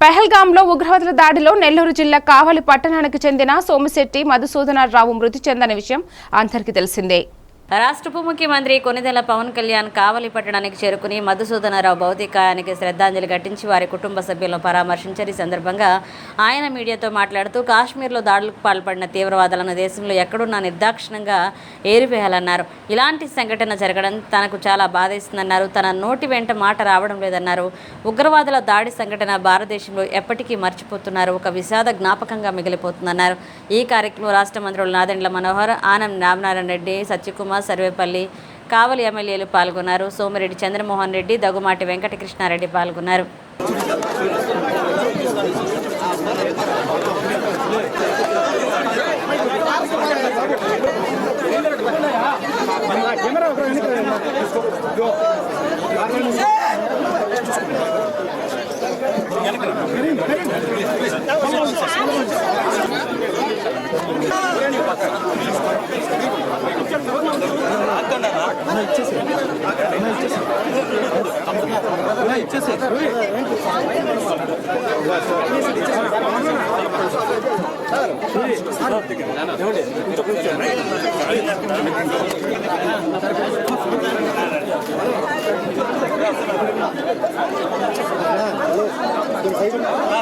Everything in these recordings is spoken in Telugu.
పెహల్గాంలో ఉగ్రవాదుల దాడిలో నెల్లూరు జిల్లా కావలి పట్టణానికి చెందిన సోమిశెట్టి మధుసూదనరావు మృతి చెందిన విషయం అందరికీ తెలిసిందే. రాష్ట్ర ఉప ముఖ్యమంత్రి కొనిదెల పవన్ కళ్యాణ్ కావలి పట్టణానికి చేరుకుని మధుసూదనరావు భౌతికాయానికి శ్రద్ధాంజలి ఘటించి వారి కుటుంబ సభ్యులను పరామర్శించారు. ఈ సందర్భంగా ఆయన మీడియాతో మాట్లాడుతూ కాశ్మీర్లో దాడులకు పాల్పడిన తీవ్రవాదులను దేశంలో ఎక్కడున్నా నిర్దాక్షిణంగా ఏరివేయాలన్నారు. ఇలాంటి సంఘటన జరగడం తనకు చాలా బాధేస్తుందన్నారు. తన నోటి వెంట మాట రావడం లేదన్నారు. ఉగ్రవాదుల దాడి సంఘటన భారతదేశంలో ఎప్పటికీ మర్చిపోతున్నారు. ఒక విషాద జ్ఞాపకంగా మిగిలిపోతుందన్నారు. ఈ కార్యక్రమంలో రాష్ట్ర మంత్రులు నాదెండ్ల మనోహర్ ఆనం రామనారాయణ రెడ్డి సత్యకుమార్ సర్వేపల్లి కావలి ఎమ్మెల్యేలు పాల్గొన్నారు. సోమిరెడ్డి చంద్రమోహన్ రెడ్డి దగ్గుమాటి వెంకటకృష్ణారెడ్డి పాల్గొన్నారు.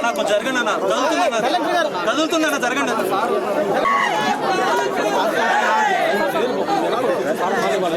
నాకు జరగండి అన్న కదులుతుందన్న కదులుతుందన్న జరగండి. ভালো ভালো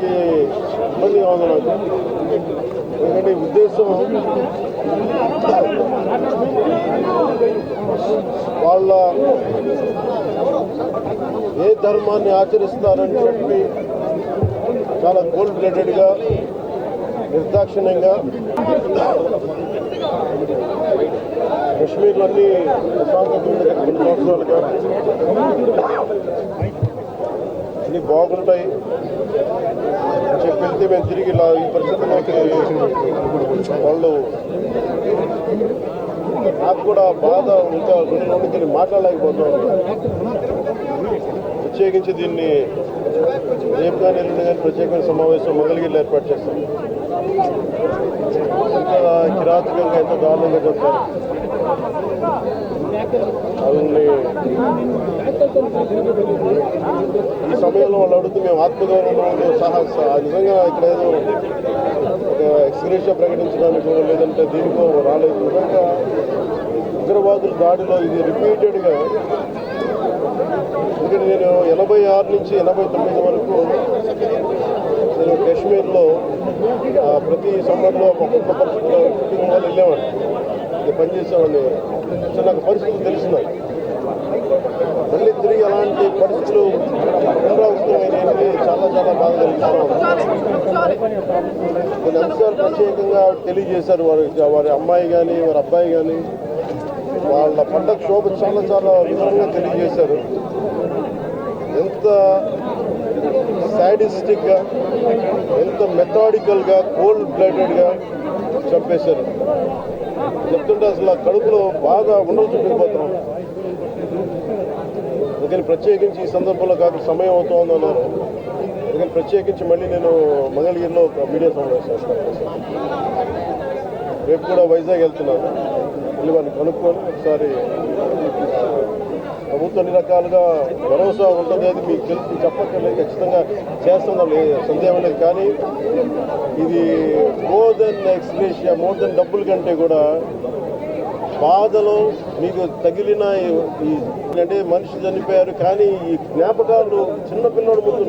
కొన్ని చెప్పడానికి ఇబ్బందిగా ఉంది నాకు. ఎందుకంటే ఉద్దేశం వాళ్ళ ఏ ధర్మాన్ని ఆచరిస్తారని చెప్పి చాలా కోల్డ్ బ్లడెడ్గా నిర్దాక్షిణ్యంగా కశ్మీర్లో అన్ని సంవత్సరాలుగా అన్ని బాగుంటాయి. అని మేము తిరిగి ఇలా ఈ పరిస్థితి వాళ్ళు నాకు కూడా బాధ ఇంకా గుండె నుండి దీన్ని మాట్లాడలేకపోతున్నాను ప్రత్యేకించి దీన్ని రేపు కానీ ఎల్లుండి కానీ ప్రత్యేకమైన సమావేశం మంగళగిరిలో ఏర్పాటు చేస్తాం. ఇంకా కిరాతకంగా ఎంతో దారుణంగా చెప్తారు. వాళ్ళని ఈ సమయంలో వాళ్ళు అడుగుతూ మేము ఆత్మగౌరవంలో సహా నిజంగా ఇక్కడ ఏదో ఒక ఎక్స్గ్రేషియా ప్రకటించడానికి లేదంటే దీనికో రాలేదు. నిజంగా ఉగ్రవాదుల దాడిలో ఇది రిపీటెడ్గా ఎందుకంటే నేను ఎనభై ఆరు నుంచి ఎనభై తొమ్మిది వరకు నేను కాశ్మీర్లో ప్రతి సమ్మర్లో ఒక్కొక్క పరిస్థితిలో వాళ్ళు వెళ్ళేవాడిని. పనిచేసేవాడిని సో నాకు పరిస్థితులు తెలిసినాయి. మళ్ళీ తిరిగి అలాంటి పరిస్థితులు పునరావృతమైనవి చాలా చాలా బాగా కలిగిస్తాం కొన్ని అంశాలు ప్రత్యేకంగా తెలియజేశారు వారి వారి అమ్మాయి కానీ వారి అబ్బాయి కానీ వాళ్ళ పండగ శోభ చాలా చాలా వివరంగా తెలియజేశారు. ఎంత సాడిస్టిక్గా ఎంత మెథాడికల్గా కోల్డ్ బ్లడెడ్గా చంపేశారు. చెప్తుంటే అసలు కడుపులో బాగా ఉండలు చుట్టుకుపోతున్నాం అందుకని ప్రత్యేకించి ఈ సందర్భంలో కాదు సమయం అవుతోంది అన్నారు. అందుకని ప్రత్యేకించి మళ్ళీ నేను మంగళగిరిలో ఒక మీడియా సమావేశం రేపు కూడా వైజాగ్ వెళ్తున్నాను. మళ్ళీ వారిని కనుక్కొని ఒకసారి ప్రభుత్వం అన్ని రకాలుగా భరోసా ఉంటుంది అది మీకు తెలిసి. చెప్పక్కర్లేదు ఖచ్చితంగా చేస్తున్నాం సందేహం లేదు. కానీ ఇది more than ex gratia more than డబ్బుల కంటే కూడా బాధలో మీకు తగిలిన ఈ- అంటే మనిషి చనిపోయారు కానీ ఈ జ్ఞాపకాలు చిన్నపిల్లడు ముందు